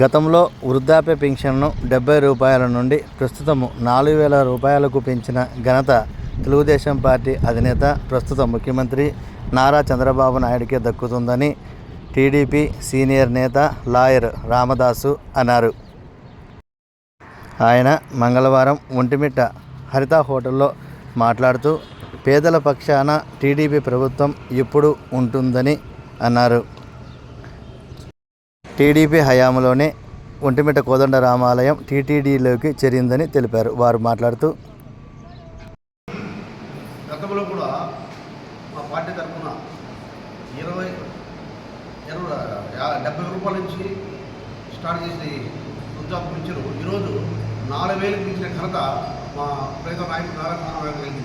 గతంలో వృద్ధాప్య పెన్షన్ను డెబ్బై రూపాయల నుండి ప్రస్తుతము నాలుగు వేల రూపాయలకు పెంచిన ఘనత తెలుగుదేశం పార్టీ అధినేత ప్రస్తుత ముఖ్యమంత్రి నారా చంద్రబాబు నాయుడికే దక్కుతుందని టీడీపీ సీనియర్ నేత లాయర్ రామదాసు అన్నారు. ఆయన మంగళవారం ఒంటిమిట్ట హరిత హోటల్లో మాట్లాడుతూ పేదల పక్షాన టీడీపీ ప్రభుత్వం ఎప్పుడు ఉంటుందని అన్నారు. టీడీపీ హయాంలోనే ఒంటిమిట కోదండ రామాలయం టీటీడీలోకి చేరిందని తెలిపారు. వారు మాట్లాడుతూ గతంలో కూడా మా పార్టీ తరఫున ఇరవై ఇరవై డెబ్బై రూపాయల నుంచి స్టార్ట్ చేసి వృద్ధాప్య పింఛను ఈరోజు నాలుగు వేలకు మించిన ఘనత మా ప్రేత నాయకుడు నారా చంద్రబాబు కలిగింది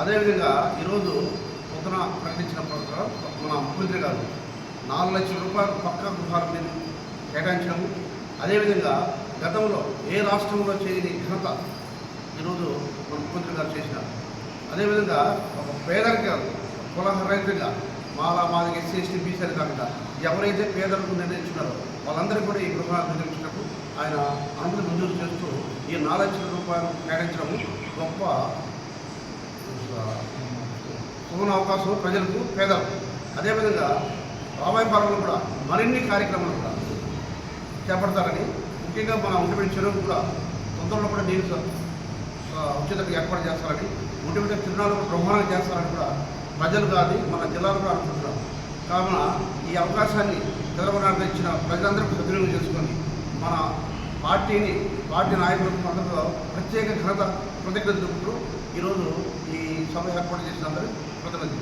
అదేవిధంగా ఈరోజు పొద్దున ప్రకటించిన ప్రకారం మన ముఖ్యమంత్రి గారు నాలుగు లక్షల రూపాయలు పక్కా గృహాల మీద కేటాయించడము అదేవిధంగా గతంలో ఏ రాష్ట్రంలో చేయని ఘనత ఈరోజు మన ముఖ్యమంత్రి గారు చేసినారు అదేవిధంగా ఒక పేదరిక కులహరహితంగా మాలా మాదిగా ఎస్సీ ఎస్టీ బీసీలు కాకుండా ఎవరైతే పేదలకు నిర్ణయించున్నారో వాళ్ళందరికీ కూడా ఈ గృహాలు నిర్మించినట్టు ఆయన అనుమతి మంజూరు చేస్తూ ఈ నాలుగు లక్షల రూపాయలు కేటాయించడం గొప్ప సుమన అవకాశం ప్రజలకు పేదలకు. అదేవిధంగా రామాయ పాలనలో కూడా మరిన్ని కార్యక్రమాలు కూడా చేపడతారని ముఖ్యంగా మన ఉండిపెట్టి చెరువు కూడా తొందరలో కూడా నీరు స- స- ఉచితంగా ఏర్పాటు చేస్తారని ఉండిపెట్టి తిరునాళ్ళు బ్రహ్మాండంగా చేస్తారని కూడా ప్రజలు కాదు మన జిల్లాలో కూడా అనుకుంటున్నాం. కావున ఈ అవకాశాన్ని చంద్రబాబు ఇచ్చిన ప్రజలందరూ సద్వినియోగం చేసుకొని మన పార్టీని పార్టీ నాయకులకు అందరూ ప్రత్యేక ఘనత కృతజ్ఞత చూపుతూ ఈరోజు ఈ సభ ఏర్పాటు చేసిన అందరూ కృతజ్ఞత